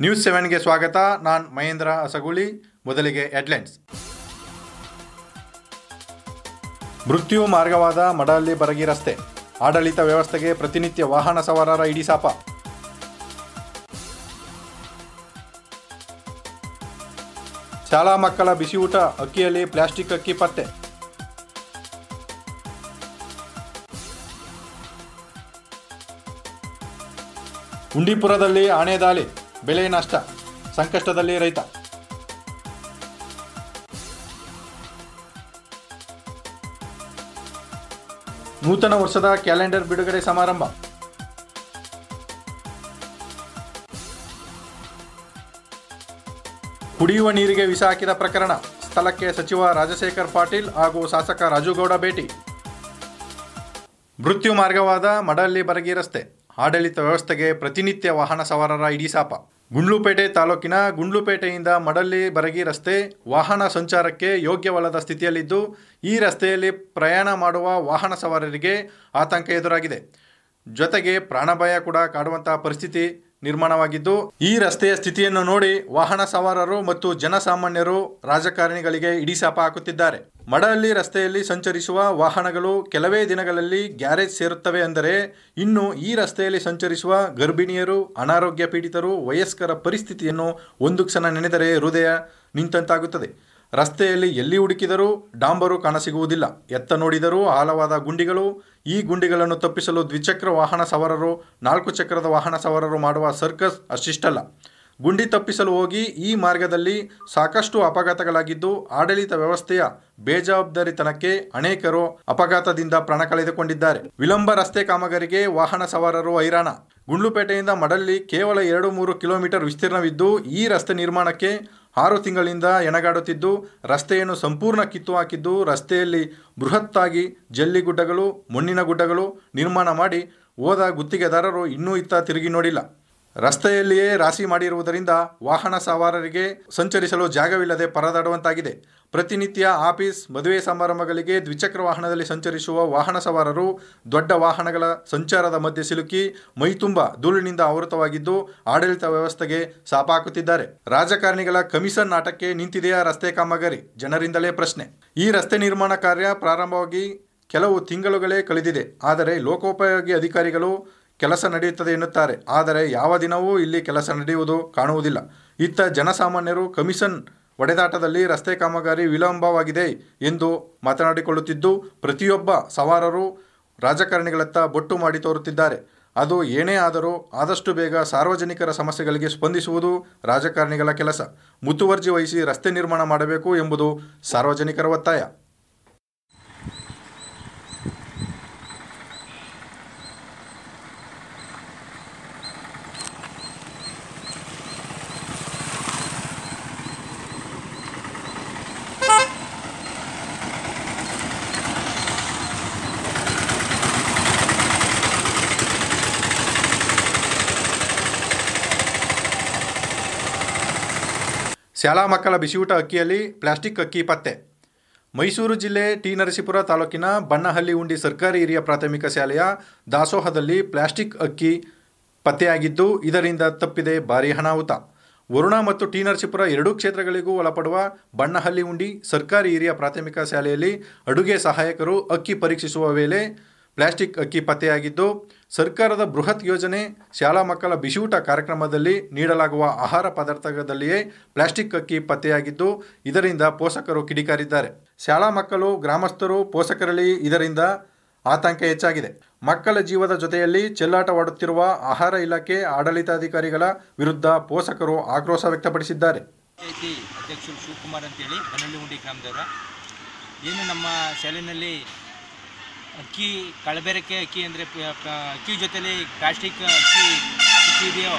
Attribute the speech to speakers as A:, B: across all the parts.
A: News ಸೆವೆನ್ಗೆ ಸ್ವಾಗತ. ನಾನು ಮಹೇಂದ್ರ ಅಸಗುಳಿ ಮೊದಲಿಗೆ ಹೆಡ್ಲೈನ್ಸ್. ಮೃತ್ಯು ಮಾರ್ಗವಾದ ಮಡಹಳ್ಳಿ ಬರಗಿ ರಸ್ತೆ. ಆಡಳಿತ ವ್ಯವಸ್ಥೆಗೆ ಪ್ರತಿನಿತ್ಯ ವಾಹನ ಸವಾರರ ಇಡಿಸಾಪ. ಶಾಲಾ ಮಕ್ಕಳ ಬಿಸಿಯೂಟ, ಅಕ್ಕಿಯಲ್ಲಿ ಪ್ಲಾಸ್ಟಿಕ್ ಅಕ್ಕಿ ಪತ್ತೆ. ಉಂಡಿಪುರದಲ್ಲಿ ಆಣೆ ದಾಳಿ. ಬೆಳೆ ನಷ್ಟ, ಸಂಕಷ್ಟದಲ್ಲಿ ರೈತ. ನೂತನ ವರ್ಷದ ಕ್ಯಾಲೆಂಡರ್ ಬಿಡುಗಡೆ ಸಮಾರಂಭ. ಕುಡಿಯುವ ನೀರಿಗೆ ವಿಷ ಹಾಕಿದ ಪ್ರಕರಣ, ಸ್ಥಳಕ್ಕೆ ಸಚಿವ ರಾಜಶೇಖರ್ ಪಾಟೀಲ್ ಹಾಗೂ ಶಾಸಕ ರಾಜುಗೌಡ ಭೇಟಿ. ಮೃತ್ಯು ಮಾರ್ಗವಾದ ಮಡಳ್ಳಿ ಬರಗಿ ರಸ್ತೆ, ಆಡಳಿತ ವ್ಯವಸ್ಥೆಗೆ ಪ್ರತಿನಿತ್ಯ ವಾಹನ ಸವಾರರ ಇಡಿಸಾಪ ಗುಂಡ್ಲುಪೇಟೆ ತಾಲೂಕಿನ ಗುಂಡ್ಲುಪೇಟೆಯಿಂದ ಮಡಲ್ಲಿ ಬರಗಿ ರಸ್ತೆ ವಾಹನ ಸಂಚಾರಕ್ಕೆ ಯೋಗ್ಯವಲ್ಲದ ಸ್ಥಿತಿಯಲ್ಲಿದ್ದು, ಈ ರಸ್ತೆಯಲ್ಲಿ ಪ್ರಯಾಣ ಮಾಡುವ ವಾಹನ ಸವಾರರಿಗೆ ಆತಂಕ ಎದುರಾಗಿದೆ. ಜೊತೆಗೆ ಪ್ರಾಣಭಯ ಕೂಡ ಕಾಡುವಂತಹ ಪರಿಸ್ಥಿತಿ ನಿರ್ಮಾಣವಾಗಿದ್ದು, ಈ ರಸ್ತೆಯ ಸ್ಥಿತಿಯನ್ನು ನೋಡಿ ವಾಹನ ಸವಾರರು ಮತ್ತು ಜನಸಾಮಾನ್ಯರು ರಾಜಕಾರಣಿಗಳಿಗೆ ಇಡಿಸಾಪ ಹಾಕುತ್ತಿದ್ದಾರೆ. ಮಡಹಳ್ಳಿ ರಸ್ತೆಯಲ್ಲಿ ಸಂಚರಿಸುವ ವಾಹನಗಳು ಕೆಲವೇ ದಿನಗಳಲ್ಲಿ ಗ್ಯಾರೇಜ್ ಸೇರುತ್ತವೆ ಅಂದರೆ, ಇನ್ನು ಈ ರಸ್ತೆಯಲ್ಲಿ ಸಂಚರಿಸುವ ಗರ್ಭಿಣಿಯರು, ಅನಾರೋಗ್ಯ ಪೀಡಿತರು, ವಯಸ್ಕರ ಪರಿಸ್ಥಿತಿಯನ್ನು ಒಂದು ಕ್ಷಣ ನೆನೆದರೆ ಹೃದಯ ನಿಂತಂತಾಗುತ್ತದೆ. ರಸ್ತೆಯಲ್ಲಿ ಎಲ್ಲಿ ಹುಡುಕಿದರೂ ಡಾಂಬರು ಕಾಣಸಿಗುವುದಿಲ್ಲ. ಎತ್ತ ನೋಡಿದರೂ ಆಳವಾದ ಗುಂಡಿಗಳು, ಈ ಗುಂಡಿಗಳನ್ನು ತಪ್ಪಿಸಲು ದ್ವಿಚಕ್ರ ವಾಹನ ಸವಾರರು, ನಾಲ್ಕು ಚಕ್ರದ ವಾಹನ ಸವಾರರು ಮಾಡುವ ಸರ್ಕಸ್ ಅಷ್ಟಿಷ್ಟಲ್ಲ. ಗುಂಡಿ ತಪ್ಪಿಸಲು ಹೋಗಿ ಈ ಮಾರ್ಗದಲ್ಲಿ ಸಾಕಷ್ಟು ಅಪಘಾತಗಳಾಗಿದ್ದು, ಆಡಳಿತ ವ್ಯವಸ್ಥೆಯ ಬೇಜವಾಬ್ದಾರಿತನಕ್ಕೆ ಅನೇಕರು ಅಪಘಾತದಿಂದ ಪ್ರಾಣ ಕಳೆದುಕೊಂಡಿದ್ದಾರೆ. ವಿಳಂಬ ರಸ್ತೆ ಕಾಮಗಾರಿಗೆ ವಾಹನ ಸವಾರರು ಹೈರಾಣ. ಗುಂಡ್ಲುಪೇಟೆಯಿಂದ ಮಡಲ್ಲಿ ಕೇವಲ ಎರಡು ಮೂರು ಕಿಲೋಮೀಟರ್ ವಿಸ್ತೀರ್ಣವಿದ್ದು, ಈ ರಸ್ತೆ ನಿರ್ಮಾಣಕ್ಕೆ ಆರು ತಿಂಗಳಿಂದ ಎಣಗಾಡುತ್ತಿದ್ದು, ರಸ್ತೆಯನ್ನು ಸಂಪೂರ್ಣ ಕಿತ್ತು ಹಾಕಿದ್ದು, ರಸ್ತೆಯಲ್ಲಿ ಬೃಹತ್ತಾಗಿ ಜಲ್ಲಿ ಗುಡ್ಡಗಳು, ಮಣ್ಣಿನ ಗುಡ್ಡಗಳು ನಿರ್ಮಾಣ ಮಾಡಿ ಹೋದ ಗುತ್ತಿಗೆದಾರರು ಇನ್ನೂ ಇತ್ತ ತಿರುಗಿ ನೋಡಿಲ್ಲ. ರಸ್ತೆಯಲ್ಲಿಯೇ ರಾಶಿ ಮಾಡಿರುವುದರಿಂದ ವಾಹನ ಸವಾರರಿಗೆ ಸಂಚರಿಸಲು ಜಾಗವಿಲ್ಲದೆ ಪರದಾಡುವಂತಾಗಿದೆ. ಪ್ರತಿನಿತ್ಯ ಆಫೀಸ್, ಮದುವೆ ಸಮಾರಂಭಗಳಿಗೆ ದ್ವಿಚಕ್ರ ವಾಹನದಲ್ಲಿ ಸಂಚರಿಸುವ ವಾಹನ ಸವಾರರು ದೊಡ್ಡ ವಾಹನಗಳ ಸಂಚಾರದ ಮಧ್ಯೆ ಸಿಲುಕಿ ಮೈತುಂಬ ಧೂಳಿನಿಂದ ಆವೃತವಾಗಿದ್ದು ಆಡಳಿತ ವ್ಯವಸ್ಥೆಗೆ ಸಾಪಾಕುತ್ತಿದ್ದಾರೆ. ರಾಜಕಾರಣಿಗಳ ಕಮಿಷನ್ ನಾಟಕ್ಕೆ ನಿಂತಿದೆಯಾ ರಸ್ತೆ ಕಾಮಗಾರಿ? ಜನರಿಂದಲೇ ಪ್ರಶ್ನೆ. ಈ ರಸ್ತೆ ನಿರ್ಮಾಣ ಕಾರ್ಯ ಪ್ರಾರಂಭವಾಗಿ ಕೆಲವು ತಿಂಗಳುಗಳೇ ಕಳೆದಿದೆ. ಆದರೆ ಲೋಕೋಪಯೋಗಿ ಅಧಿಕಾರಿಗಳು ಕೆಲಸ ನಡೆಯುತ್ತದೆ ಎನ್ನುತ್ತಾರೆ. ಆದರೆ ಯಾವ ದಿನವೂ ಇಲ್ಲಿ ಕೆಲಸ ನಡೆಯುವುದು ಕಾಣುವುದಿಲ್ಲ. ಇತ್ತ ಜನಸಾಮಾನ್ಯರು ಕಮಿಷನ್ ಒಡೆದಾಟದಲ್ಲಿ ರಸ್ತೆ ಕಾಮಗಾರಿ ವಿಳಂಬವಾಗಿದೆ ಎಂದು ಮಾತನಾಡಿಕೊಳ್ಳುತ್ತಿದ್ದು, ಪ್ರತಿಯೊಬ್ಬ ಸವಾರರು ರಾಜಕಾರಣಿಗಳತ್ತ ಬೊಟ್ಟು ಮಾಡಿ ತೋರುತ್ತಿದ್ದಾರೆ. ಅದು ಏನೇ ಆದರೂ ಆದಷ್ಟು ಬೇಗ ಸಾರ್ವಜನಿಕರ ಸಮಸ್ಯೆಗಳಿಗೆ ಸ್ಪಂದಿಸುವುದು ರಾಜಕಾರಣಿಗಳ ಕೆಲಸ. ಮುತುವರ್ಜಿ ವಹಿಸಿ ರಸ್ತೆ ನಿರ್ಮಾಣ ಮಾಡಬೇಕು ಎಂಬುದು ಸಾರ್ವಜನಿಕರ ಒತ್ತಾಯ. ಶಾಲಾ ಮಕ್ಕಳ ಬಿಸಿಯೂಟ ಅಕ್ಕಿಯಲ್ಲಿ ಪ್ಲಾಸ್ಟಿಕ್ ಅಕ್ಕಿ ಪತ್ತೆ. ಮೈಸೂರು ಜಿಲ್ಲೆ ಟಿ ನರಸೀಪುರ ತಾಲೂಕಿನ ಬಣ್ಣಹಳ್ಳಿ ಉಂಡಿ ಸರ್ಕಾರಿ ಹಿರಿಯ ಪ್ರಾಥಮಿಕ ಶಾಲೆಯ ದಾಸೋಹದಲ್ಲಿ ಪ್ಲಾಸ್ಟಿಕ್ ಅಕ್ಕಿ ಪತ್ತೆಯಾಗಿದ್ದು, ಇದರಿಂದ ತಪ್ಪಿದೆ ಭಾರಿ ಅನಾಹುತ. ವರುಣ ಮತ್ತು ಟಿ ನರಸೀಪುರ ಎರಡೂ ಕ್ಷೇತ್ರಗಳಿಗೂ ಒಳಪಡುವ ಬಣ್ಣಹಳ್ಳಿ ಉಂಡಿ ಸರ್ಕಾರಿ ಹಿರಿಯ ಪ್ರಾಥಮಿಕ ಶಾಲೆಯಲ್ಲಿ ಅಡುಗೆ ಸಹಾಯಕರು ಅಕ್ಕಿ ಪರೀಕ್ಷಿಸುವ ವೇಳೆ ಪ್ಲಾಸ್ಟಿಕ್ ಅಕ್ಕಿ ಪತ್ತೆಯಾಗಿದ್ದು ಸರ್ಕಾರದ ಬೃಹತ್ ಯೋಜನೆ ಶಾಲಾ ಮಕ್ಕಳ ಬಿಸಿಯೂಟ ಕಾರ್ಯಕ್ರಮದಲ್ಲಿ ನೀಡಲಾಗುವ ಆಹಾರ ಪದಾರ್ಥದಲ್ಲಿಯೇ ಪ್ಲಾಸ್ಟಿಕ್ ಅಕ್ಕಿ ಪತ್ತೆಯಾಗಿದ್ದು, ಇದರಿಂದ ಪೋಷಕರು ಕಿಡಿಕಾರಿದ್ದಾರೆ. ಶಾಲಾ ಮಕ್ಕಳು, ಗ್ರಾಮಸ್ಥರು ಪೋಷಕರಲ್ಲಿ ಇದರಿಂದ ಆತಂಕ ಹೆಚ್ಚಾಗಿದೆ. ಮಕ್ಕಳ ಜೀವದ ಜೊತೆಯಲ್ಲಿ ಚೆಲ್ಲಾಟವಾಡುತ್ತಿರುವ ಆಹಾರ ಇಲಾಖೆ ಆಡಳಿತಾಧಿಕಾರಿಗಳ ವಿರುದ್ಧ ಪೋಷಕರು ಆಕ್ರೋಶ ವ್ಯಕ್ತಪಡಿಸಿದ್ದಾರೆ.
B: ಅಧ್ಯಕ್ಷರು ಶಿವಕುಮಾರ್ ಅಂತೇಳಿ ಬನ್ನಳ್ಳಿ ಉಂಡಿ ಗ್ರಾಮದವರ. ಏನು ನಮ್ಮ ಶಾಲೆಯಲ್ಲಿ ಅಕ್ಕಿ ಕಳಬೇರಕ್ಕೆ ಅಕ್ಕಿ ಅಂದರೆ ಅಕ್ಕಿ ಜೊತೆಯಲ್ಲಿ ಪ್ಲಾಸ್ಟಿಕ್ ಅಕ್ಕಿ ಸಿಕ್ಕಿದೆಯೋ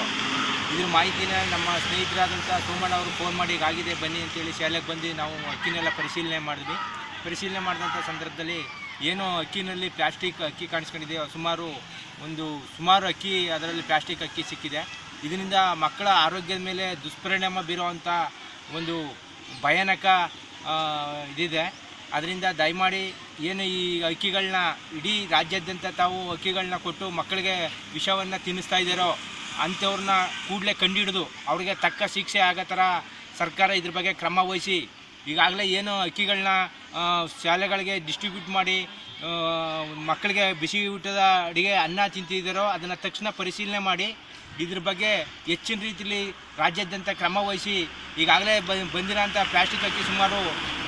B: ಇದ್ರ ಮಾಹಿತಿನ ನಮ್ಮ ಸ್ನೇಹಿತರಾದಂಥ ಸೋಮಣ್ಣ ಅವರು ಫೋನ್ ಮಾಡಿ ಆಗಿದೆ ಬನ್ನಿ ಅಂತೇಳಿ ಶಾಲೆಗೆ ಬಂದು ನಾವು ಅಕ್ಕಿನೆಲ್ಲ ಪರಿಶೀಲನೆ ಮಾಡಿದ್ವಿ. ಪರಿಶೀಲನೆ ಮಾಡಿದಂಥ ಸಂದರ್ಭದಲ್ಲಿ ಏನು ಅಕ್ಕಿನಲ್ಲಿ ಪ್ಲಾಸ್ಟಿಕ್ ಅಕ್ಕಿ ಕಾಣಿಸ್ಕೊಂಡಿದೆಯೋ? ಸುಮಾರು ಒಂದು, ಸುಮಾರು ಅಕ್ಕಿ ಅದರಲ್ಲಿ ಪ್ಲಾಸ್ಟಿಕ್ ಅಕ್ಕಿ ಸಿಕ್ಕಿದೆ. ಇದರಿಂದ ಮಕ್ಕಳ ಆರೋಗ್ಯದ ಮೇಲೆ ದುಷ್ಪರಿಣಾಮ ಬೀರುವಂಥ ಒಂದು ಭಯಾನಕ ಇದಿದೆ. ಅದರಿಂದ ದಯಮಾಡಿ ಏನು ಈ ಅಕ್ಕಿಗಳನ್ನ ಇಡೀ ರಾಜ್ಯಾದ್ಯಂತ ತಾವು ಅಕ್ಕಿಗಳನ್ನ ಕೊಟ್ಟು ಮಕ್ಕಳಿಗೆ ವಿಷವನ್ನು ತಿನ್ನಿಸ್ತಾ ಇದ್ದಾರೋ ಅಂಥವ್ರನ್ನ ಕೂಡಲೇ ಕಂಡುಹಿಡಿದು ಅವ್ರಿಗೆ ತಕ್ಕ ಶಿಕ್ಷೆ ಆಗೋ ಥರ ಸರ್ಕಾರ ಇದ್ರ ಬಗ್ಗೆ ಕ್ರಮ ವಹಿಸಿ ಈಗಾಗಲೇ ಏನು ಅಕ್ಕಿಗಳನ್ನ ಶಾಲೆಗಳಿಗೆ ಡಿಸ್ಟ್ರಿಬ್ಯೂಟ್ ಮಾಡಿ ಮಕ್ಕಳಿಗೆ ಬಿಸಿ ಊಟದ ಅಡುಗೆ ಅನ್ನ ತಿಂತಿದ್ದಾರೋ ಅದನ್ನು ತಕ್ಷಣ ಪರಿಶೀಲನೆ ಮಾಡಿ ಇದ್ರ ಬಗ್ಗೆ ಹೆಚ್ಚಿನ ರೀತಿಯಲ್ಲಿ ರಾಜ್ಯಾದ್ಯಂತ ಕ್ರಮ ವಹಿಸಿ ಈಗಾಗಲೇ ಬಂದಿರೋಂಥ ಪ್ಲಾಸ್ಟಿಕ್ ಅಕ್ಕಿ ಸುಮಾರು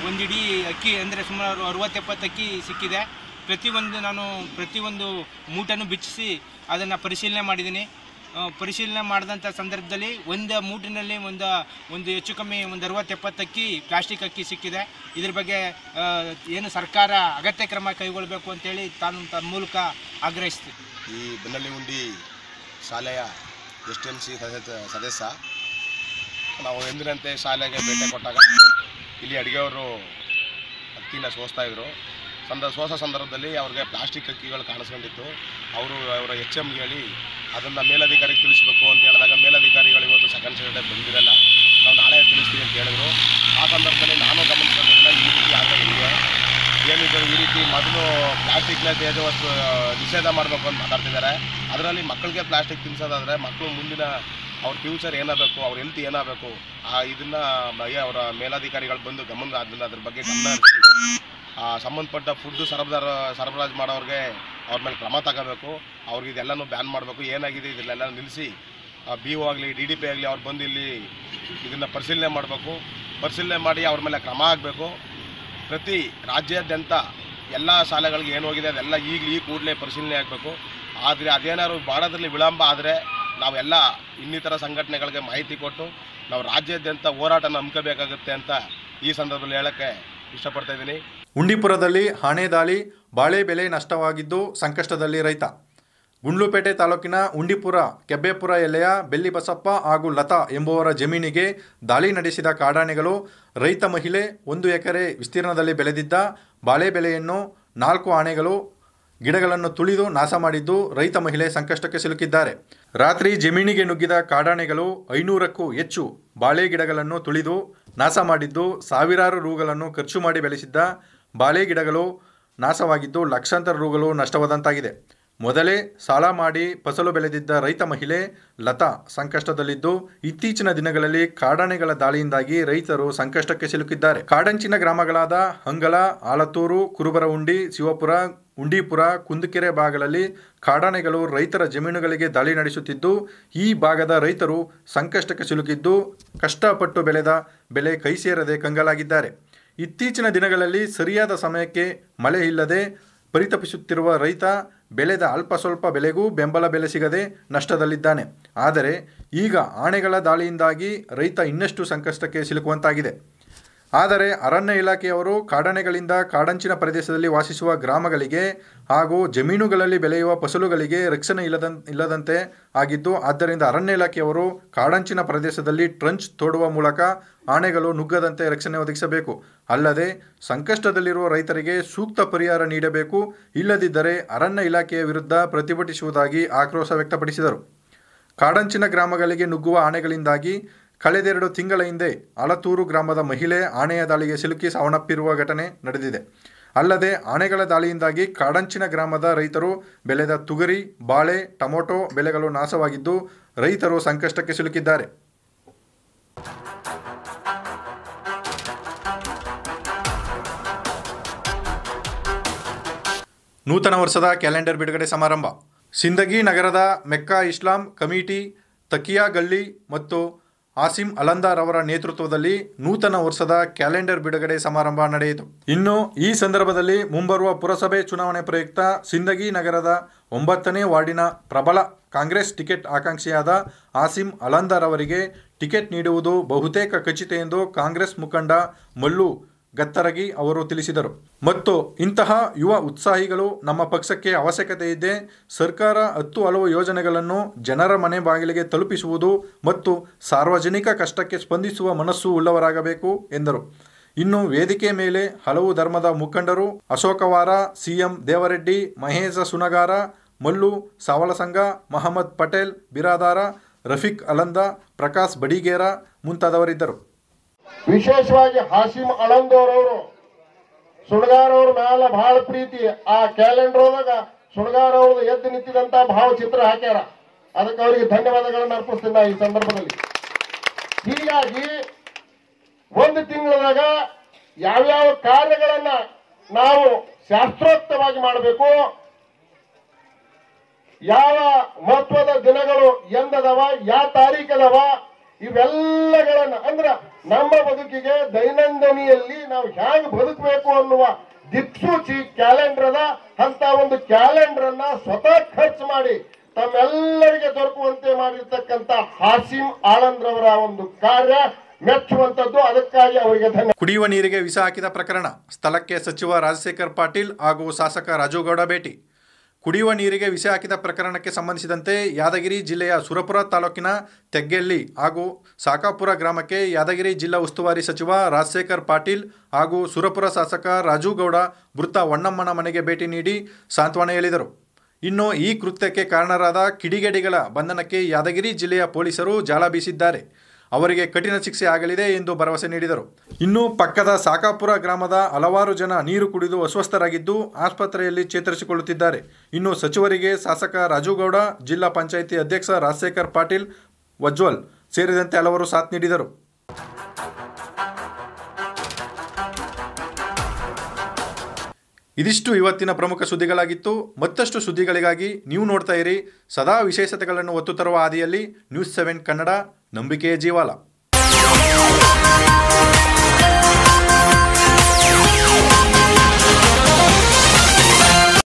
B: ಒಂದಿಡೀ ಅಕ್ಕಿ, ಅಂದರೆ ಸುಮಾರು ಅರುವತ್ತೆಪ್ಪತ್ತು ಅಕ್ಕಿ ಸಿಕ್ಕಿದೆ. ಪ್ರತಿಯೊಂದು ನಾನು, ಪ್ರತಿಯೊಂದು ಮೂಟನ್ನು ಬಿಚ್ಚಿಸಿ ಅದನ್ನು ಪರಿಶೀಲನೆ ಮಾಡಿದ್ದೀನಿ. ಪರಿಶೀಲನೆ ಮಾಡಿದಂಥ ಸಂದರ್ಭದಲ್ಲಿ ಒಂದು ಮೂಟಿನಲ್ಲಿ ಒಂದು ಒಂದು ಹೆಚ್ಚು ಕಮ್ಮಿ ಒಂದು ಅರವತ್ತೆಪ್ಪತ್ತು ಅಕ್ಕಿ, ಪ್ಲಾಸ್ಟಿಕ್ ಅಕ್ಕಿ ಸಿಕ್ಕಿದೆ. ಇದ್ರ ಬಗ್ಗೆ ಏನು ಸರ್ಕಾರ ಅಗತ್ಯ ಕ್ರಮ ಕೈಗೊಳ್ಳಬೇಕು ಅಂತೇಳಿ ತಾನು ತನ್ನ ಮೂಲಕ ಆಗ್ರಹಿಸ್ತೀನಿ.
C: ಈ ಬೆನ್ನಳ್ಳಿ ಉಂಡಿ ಶಾಲೆಯ ಎಸ್ ಟಿ ಎಂ ಸಿ ಸದಸ್ಯ ನಾವು ಎಂದಿನಂತೆ ಶಾಲೆಗೆ ಭೇಟಿ ಕೊಟ್ಟಾಗ ಇಲ್ಲಿ ಅಡುಗೆಯವರು ಅಕ್ಕಿನ ಸೋಸ್ತಾ ಇದ್ರು. ಸಂದ ಸೋಸ ಸಂದರ್ಭದಲ್ಲಿ ಅವ್ರಿಗೆ ಪ್ಲಾಸ್ಟಿಕ್ ಅಕ್ಕಿಗಳು ಕಾಣಿಸ್ಕೊಂಡಿತ್ತು. ಅವರು ಅವರ ಎಚ್ ಎಮ್ಗೆ ಹೇಳಿ ಅದನ್ನು ಮೇಲಧಿಕಾರಿಗೆ ತಿಳಿಸ್ಬೇಕು ಅಂತ ಹೇಳಿದಾಗ ಮೇಲಧಿಕಾರಿಗಳು ಇವತ್ತು ಸೆಕೆಂಡ್ ಸ್ಟ್ಯಾಂಡರ್ಡ್ ಬಂದಿರಲ್ಲ. ನಾವು ನಾಳೆ ತಿಳಿಸ್ತೀವಿ ಅಂತ ಹೇಳಿದ್ರು. ಆ ಸಂದರ್ಭದಲ್ಲಿ ನಾನು ಗಮನಿಸಿದ ಈ ರೀತಿ ಆದರೆ ಇದೆ ಏನಿದೆ ಈ ರೀತಿ ಮೊದಲು ಪ್ಲಾಸ್ಟಿಕ್ನ ತ್ಯಾಜ್ಯವಸ್ತು ನಿಷೇಧ ಮಾಡಬೇಕು ಅಂತ ಮಾತಾಡ್ತಿದ್ದಾರೆ. ಅದರಲ್ಲಿ ಮಕ್ಕಳಿಗೆ ಪ್ಲಾಸ್ಟಿಕ್ ತಿನ್ಸೋದಾದರೆ ಮಕ್ಕಳು ಮುಂದಿನ ಅವ್ರ ಫ್ಯೂಚರ್ ಏನಾಗಬೇಕು, ಅವ್ರ ಹೆಲ್ತ್ ಏನಾಗಬೇಕು, ಆ, ಇದನ್ನು ಅವರ ಮೇಲಾಧಿಕಾರಿಗಳು ಬಂದು ಗಮನ ಆದ್ಮೇಲೆ ಅದ್ರ ಬಗ್ಗೆ ಗಮನ ಹರಿಸಿ ಸಂಬಂಧಪಟ್ಟ ಫುಡ್ ಸರಬರಾಜು ಸರಬರಾಜು ಮಾಡೋರಿಗೆ ಅವ್ರ ಮೇಲೆ ಕ್ರಮ ತಗೋಬೇಕು, ಅವ್ರಿಗೆ ಇದೆಲ್ಲನೂ ಬ್ಯಾನ್ ಮಾಡಬೇಕು, ಏನಾಗಿದೆ ಇದೆಲ್ಲ ನಿಲ್ಲಿಸಿ ಬಿ ಒ ಆಗಲಿ ಡಿ ಡಿ ಪಿ ಆಗಲಿ ಅವ್ರು ಬಂದು ಇಲ್ಲಿ ಇದನ್ನು ಪರಿಶೀಲನೆ ಮಾಡಬೇಕು. ಪರಿಶೀಲನೆ ಮಾಡಿ ಅವ್ರ ಮೇಲೆ ಕ್ರಮ ಆಗಬೇಕು ಪ್ರತಿ ರಾಜ್ಯಾದ್ಯಂತ ಎಲ್ಲ ಶಾಲೆಗಳಿಗೆ ಏನು ಹೋಗಿದೆ, ಅದೆಲ್ಲ ಈಗ ಈ ಕೂಡಲೇ ಪರಿಶೀಲನೆ ಆಗಬೇಕು. ಆದರೆ ಅದೇನಾದ್ರು ಮಾಡೋದ್ರಲ್ಲಿ ವಿಳಂಬ ಆದರೆ ನಾವೆಲ್ಲ ಇನ್ನಿತರ ಸಂಘಟನೆಗಳಿಗೆ ಮಾಹಿತಿ ಕೊಟ್ಟು ನಾವು ರಾಜ್ಯಾದ್ಯಂತ ಹೋರಾಟನ ಹಮ್ಮಿಕೋಬೇಕಾಗುತ್ತೆ ಅಂತ ಈ ಸಂದರ್ಭದಲ್ಲಿ ಹೇಳೋಕ್ಕೆ ಇಷ್ಟಪಡ್ತಾ ಇದ್ದೀನಿ.
A: ಉಂಡಿಪುರದಲ್ಲಿ ಹಣೆ ದಾಳಿ, ಬಾಳೆ ಬೆಲೆ ನಷ್ಟವಾಗಿದ್ದು ಸಂಕಷ್ಟದಲ್ಲಿ ರೈತ. ಗುಂಡ್ಲುಪೇಟೆ ತಾಲೂಕಿನ ಉಂಡಿಪುರ, ಕೆಬ್ಬೆಪುರ ಎಲೆಯ ಬೆಲ್ಲಿಬಸಪ್ಪ ಹಾಗೂ ಲತಾ ಎಂಬುವರ ಜಮೀನಿಗೆ ದಾಳಿ ನಡೆಸಿದ ಕಾಡಾನೆಗಳು ರೈತ ಮಹಿಳೆ ಒಂದು ಎಕರೆ ವಿಸ್ತೀರ್ಣದಲ್ಲಿ ಬೆಳೆದಿದ್ದ ಬಾಳೆ ಬೆಳೆಯನ್ನು ನಾಲ್ಕು ಆನೆಗಳು, ಗಿಡಗಳನ್ನು ತುಳಿದು ನಾಶ ಮಾಡಿದ್ದು ರೈತ ಮಹಿಳೆ ಸಂಕಷ್ಟಕ್ಕೆ ಸಿಲುಕಿದ್ದಾರೆ. ರಾತ್ರಿ ಜಮೀನಿಗೆ ನುಗ್ಗಿದ ಕಾಡಾನೆಗಳು ಐನೂರಕ್ಕೂ ಹೆಚ್ಚು ಬಾಳೆ ಗಿಡಗಳನ್ನು ತುಳಿದು ನಾಶ ಮಾಡಿದ್ದು ಸಾವಿರಾರು ರೂಗಳನ್ನು ಖರ್ಚು ಮಾಡಿ ಬೆಳೆಸಿದ್ದ ಬಾಳೆ ಗಿಡಗಳು ನಾಶವಾಗಿದ್ದು ಲಕ್ಷಾಂತರ ರೂಗಳು ನಷ್ಟವಾದಂತಾಗಿದೆ. ಮೊದಲೇ ಸಾಲ ಮಾಡಿ ಫಸಲು ಬೆಳೆದಿದ್ದ ರೈತ ಮಹಿಳೆ ಲತಾ ಸಂಕಷ್ಟದಲ್ಲಿದ್ದು, ಇತ್ತೀಚಿನ ದಿನಗಳಲ್ಲಿ ಕಾಡಾನೆಗಳ ದಾಳಿಯಿಂದಾಗಿ ರೈತರು ಸಂಕಷ್ಟಕ್ಕೆ ಸಿಲುಕಿದ್ದಾರೆ. ಕಾಡಂಚಿನ ಗ್ರಾಮಗಳಾದ ಹಂಗಲ, ಆಲತ್ತೂರು, ಕುರುಬರಹುಂಡಿ, ಶಿವಪುರ, ಉಂಡೀಪುರ, ಕುಂದಕೆರೆ ಭಾಗಗಳಲ್ಲಿ ಕಾಡಾನೆಗಳು ರೈತರ ಜಮೀನುಗಳಿಗೆ ದಾಳಿ ನಡೆಸುತ್ತಿದ್ದು, ಈ ಭಾಗದ ರೈತರು ಸಂಕಷ್ಟಕ್ಕೆ ಸಿಲುಕಿದ್ದು, ಕಷ್ಟಪಟ್ಟು ಬೆಳೆದ ಬೆಲೆ ಕೈ ಸೇರದೆ ಕಂಗಲಾಗಿದ್ದಾರೆ. ಇತ್ತೀಚಿನ ದಿನಗಳಲ್ಲಿ ಸರಿಯಾದ ಸಮಯಕ್ಕೆ ಮಳೆ ಇಲ್ಲದೆ ಪರಿತಪಿಸುತ್ತಿರುವ ರೈತ ಬೆಳೆದ ಅಲ್ಪ ಸ್ವಲ್ಪ ಬೆಲೆಗೂ ಬೆಂಬಲ ಬೆಲೆ ಸಿಗದೆ ನಷ್ಟದಲ್ಲಿದ್ದಾನೆ. ಆದರೆ ಈಗ ಆಣೆಗಳ ದಾಳಿಯಿಂದಾಗಿ ರೈತ ಇನ್ನಷ್ಟು ಸಂಕಷ್ಟಕ್ಕೆ ಸಿಲುಕುವಂತಾಗಿದೆ. ಆದರೆ ಅರಣ್ಯ ಇಲಾಖೆಯವರು ಕಾಡಾನೆಗಳಿಂದ ಕಾಡಂಚಿನ ಪ್ರದೇಶದಲ್ಲಿ ವಾಸಿಸುವ ಗ್ರಾಮಗಳಿಗೆ ಹಾಗೂ ಜಮೀನುಗಳಲ್ಲಿ ಬೆಳೆಯುವ ಫಸಲುಗಳಿಗೆ ರಕ್ಷಣೆ ಇಲ್ಲದ, ಇಲ್ಲದಂತೆ ಆಗಿದ್ದು, ಆದ್ದರಿಂದ ಅರಣ್ಯ ಇಲಾಖೆಯವರು ಕಾಡಂಚಿನ ಪ್ರದೇಶದಲ್ಲಿ ಟ್ರಂಚ್ ತೋಡುವ ಮೂಲಕ ಆನೆಗಳು ನುಗ್ಗದಂತೆ ರಕ್ಷಣೆ ಒದಗಿಸಬೇಕು. ಅಲ್ಲದೆ, ಸಂಕಷ್ಟದಲ್ಲಿರುವ ರೈತರಿಗೆ ಸೂಕ್ತ ಪರಿಹಾರ ನೀಡಬೇಕು. ಇಲ್ಲದಿದ್ದರೆ ಅರಣ್ಯ ಇಲಾಖೆಯ ವಿರುದ್ಧ ಪ್ರತಿಭಟಿಸುವುದಾಗಿ ಆಕ್ರೋಶ ವ್ಯಕ್ತಪಡಿಸಿದರು. ಕಾಡಂಚಿನ ಗ್ರಾಮಗಳಿಗೆ ನುಗ್ಗುವ ಆನೆಗಳಿಂದಾಗಿ ಕಳೆದೆರಡು ತಿಂಗಳ ಹಿಂದೆ ಅಳತೂರು ಗ್ರಾಮದ ಮಹಿಳೆ ಆನೆಯ ದಾಳಿಗೆ ಸಿಲುಕಿ ಸಾವನ್ನಪ್ಪಿರುವ ಘಟನೆ ನಡೆದಿದೆ. ಅಲ್ಲದೆ, ಆನೆಗಳ ದಾಳಿಯಿಂದಾಗಿ ಕಾಡಂಚಿನ ಗ್ರಾಮದ ರೈತರು ಬೆಳೆದ ತುಗರಿ, ಬಾಳೆ, ಟೊಮೊಟೊ ಬೆಳೆಗಳು ನಾಶವಾಗಿದ್ದು, ರೈತರು ಸಂಕಷ್ಟಕ್ಕೆ ಸಿಲುಕಿದ್ದಾರೆ. ನೂತನ ವರ್ಷದ ಕ್ಯಾಲೆಂಡರ್ ಬಿಡುಗಡೆ ಸಮಾರಂಭ. ಸಿಂದಗಿ ನಗರದ ಮೆಕ್ಕಾ ಇಸ್ಲಾಂ ಕಮಿಟಿ ತಕಿಯಾ ಗಲ್ಲಿ ಮತ್ತು ಆಸಿಂ ಅಲಂದಾರ್ ಅವರ ನೇತೃತ್ವದಲ್ಲಿ ನೂತನ ವರ್ಷದ ಕ್ಯಾಲೆಂಡರ್ ಬಿಡುಗಡೆ ಸಮಾರಂಭ ನಡೆಯಿತು. ಇನ್ನು ಈ ಸಂದರ್ಭದಲ್ಲಿ ಮುಂಬರುವ ಪುರಸಭೆ ಚುನಾವಣೆ ಪ್ರಯುಕ್ತ ಸಿಂದಗಿ ನಗರದ ಒಂಬತ್ತನೇ ವಾರ್ಡಿನ ಪ್ರಬಲ ಕಾಂಗ್ರೆಸ್ ಟಿಕೆಟ್ ಆಕಾಂಕ್ಷಿಯಾದ ಆಸಿಂ ಅಲಂದಾರ್ ಅವರಿಗೆ ಟಿಕೆಟ್ ನೀಡುವುದು ಬಹುತೇಕ ಖಚಿತ ಎಂದು ಕಾಂಗ್ರೆಸ್ ಮುಖಂಡ ಮಲ್ಲು ಗತ್ತರಗಿ ಅವರು ತಿಳಿಸಿದರು. ಮತ್ತು ಇಂತಹ ಯುವ ಉತ್ಸಾಹಿಗಳು ನಮ್ಮ ಪಕ್ಷಕ್ಕೆ ಅವಶ್ಯಕತೆ ಇದೆ ಸರ್ಕಾರ ಹತ್ತು ಹಲವು ಯೋಜನೆಗಳನ್ನು ಜನರ ಮನೆ ಬಾಗಿಲಿಗೆ ತಲುಪಿಸುವುದು ಮತ್ತು ಸಾರ್ವಜನಿಕ ಕಷ್ಟಕ್ಕೆ ಸ್ಪಂದಿಸುವ ಮನಸ್ಸು ಉಳ್ಳವರಾಗಬೇಕು, ಎಂದರು. ಇನ್ನು ವೇದಿಕೆ ಮೇಲೆ ಹಲವು ಧರ್ಮದ ಮುಖಂಡರು ಅಶೋಕವಾರ ಸಿಎಂ ದೇವರೆಡ್ಡಿ, ಮಹೇಶ ಸುನಗಾರ, ಮಲ್ಲು ಸಾವಲಸಂಗ, ಮಹಮ್ಮದ್ ಪಟೇಲ್, ಬಿರಾದಾರ, ರಫೀಕ್ ಅಲಂದ, ಪ್ರಕಾಶ್ ಬಡಿಗೇರ ಮುಂತಾದವರಿದ್ದರು.
D: ವಿಶೇಷವಾಗಿ ಹಾಸಿಮ್ ಅಳಂದೋರವರು, ಸುಣಗಾರವ್ರ ಮ್ಯಾಲ ಬಹಳ ಪ್ರೀತಿ. ಆ ಕ್ಯಾಲೆಂಡರ್ ಒಳಗ ಸುಣಗಾರ ಅವ್ರದ್ದು ಎದ್ದು ನಿಂತಿದಂತ ಭಾವಚಿತ್ರ ಹಾಕ್ಯಾರ. ಅದಕ್ಕೆ ಅವರಿಗೆ ಧನ್ಯವಾದಗಳನ್ನು ಅರ್ಪಿಸ್ತೀನಿ ಈ ಸಂದರ್ಭದಲ್ಲಿ. ಹೀಗಾಗಿ ಒಂದು ತಿಂಗಳದಾಗ ಯಾವ್ಯಾವ ಕಾರ್ಯಗಳನ್ನ ನಾವು ಶಾಸ್ತ್ರೋಕ್ತವಾಗಿ ಮಾಡಬೇಕು, ಯಾವ ಮಹತ್ವದ ದಿನಗಳು ಎಂದದವ, ಯಾವ ತಾರೀಕದವ, ಇವೆಲ್ಲಗಳನ್ನ, ಅಂದ್ರ ನಮ್ಮ ಬದುಕಿಗೆ ದೈನಂದಿನಿಯಲ್ಲಿ ನಾವು ಹ್ಯಾಂಗ್ ಬದುಕಬೇಕು ಅನ್ನುವ ದಿಕ್ಸೂಚಿ ಕ್ಯಾಲೆಂಡರ್ ಅಂತ ಒಂದು ಕ್ಯಾಲೆಂಡರ್ ಅನ್ನ ಸ್ವತಃ ಖರ್ಚು ಮಾಡಿ ತಮ್ಮೆಲ್ಲರಿಗೆ ದೊರಕುವಂತೆ ಮಾಡಿರ್ತಕ್ಕಂಥ ಹಾಸಿಂ ಆಳಂದ್ರವರ ಒಂದು ಕಾರ್ಯ ಮೆಚ್ಚುವಂತದ್ದು ಅದಕ್ಕಾಗಿ ಅವರಿಗೆ ಧನ್ಯವಾದ.
A: ಕುಡಿಯುವ ನೀರಿಗೆ ವಿಷ ಹಾಕಿದ ಪ್ರಕರಣ. ಸ್ಥಳಕ್ಕೆ ಸಚಿವ ರಾಜಶೇಖರ್ ಪಾಟೀಲ್ ಹಾಗೂ ಶಾಸಕ ರಾಜುಗೌಡ ಭೇಟಿ. ಕುಡಿಯುವ ನೀರಿಗೆ ವಿಷ ಹಾಕಿದ ಪ್ರಕರಣಕ್ಕೆ ಸಂಬಂಧಿಸಿದಂತೆ ಯಾದಗಿರಿ ಜಿಲ್ಲೆಯ ಸುರಪುರ ತಾಲೂಕಿನ ತೆಗ್ಗೆಳ್ಳಿ ಹಾಗೂ ಸಾಕಾಪುರ ಗ್ರಾಮಕ್ಕೆ ಯಾದಗಿರಿ ಜಿಲ್ಲಾ ಉಸ್ತುವಾರಿ ಸಚಿವ ರಾಜಶೇಖರ್ ಪಾಟೀಲ್ ಹಾಗೂ ಸುರಪುರ ಶಾಸಕ ರಾಜುಗೌಡ ಮೃತ ವಣ್ಣಮ್ಮನ ಮನೆಗೆ ಭೇಟಿ ನೀಡಿ ಸಾಂತ್ವನ ಹೇಳಿದರು. ಇನ್ನು ಈ ಕೃತ್ಯಕ್ಕೆ ಕಾರಣರಾದ ಕಿಡಿಗೇಡಿಗಳ ಬಂಧನಕ್ಕೆ ಯಾದಗಿರಿ ಜಿಲ್ಲೆಯ ಪೊಲೀಸರು ಜಾಲ ಬೀಸಿದ್ದಾರೆ. ಅವರಿಗೆ ಕಠಿಣ ಶಿಕ್ಷೆ ಆಗಲಿದೆ ಎಂದು ಭರವಸೆ ನೀಡಿದರು. ಇನ್ನು ಪಕ್ಕದ ಸಾಕಾಪುರ ಗ್ರಾಮದ ಹಲವಾರು ಜನ ನೀರು ಕುಡಿದು ಅಸ್ವಸ್ಥರಾಗಿದ್ದು ಆಸ್ಪತ್ರೆಯಲ್ಲಿ ಚೇತರಿಸಿಕೊಳ್ಳುತ್ತಿದ್ದಾರೆ. ಇನ್ನು ಸಚಿವರಿಗೆ ಶಾಸಕ ರಾಜುಗೌಡ, ಜಿಲ್ಲಾ ಪಂಚಾಯಿತಿ ಅಧ್ಯಕ್ಷ ರಾಜಶೇಖರ್ ಪಾಟೀಲ್, ವಜ್ವಲ್ ಸೇರಿದಂತೆ ಹಲವರು ಸಾಥ್ ನೀಡಿದರು. ಇದಿಷ್ಟು ಇವತ್ತಿನ ಪ್ರಮುಖ ಸುದ್ದಿಗಳಾಗಿತ್ತು. ಮತ್ತಷ್ಟು ಸುದ್ದಿಗಳಿಗಾಗಿ ನೀವು ನೋಡ್ತಾ ಇರಿ. ಸದಾ ವಿಶೇಷತೆಗಳನ್ನು ಒತ್ತು ತರುವ ಹಾದಿಯಲ್ಲಿ ನ್ಯೂಸ್ ಸೆವೆನ್ ಕನ್ನಡ, ನಂಬಿಕೆಯ ಜೀವಾಲ.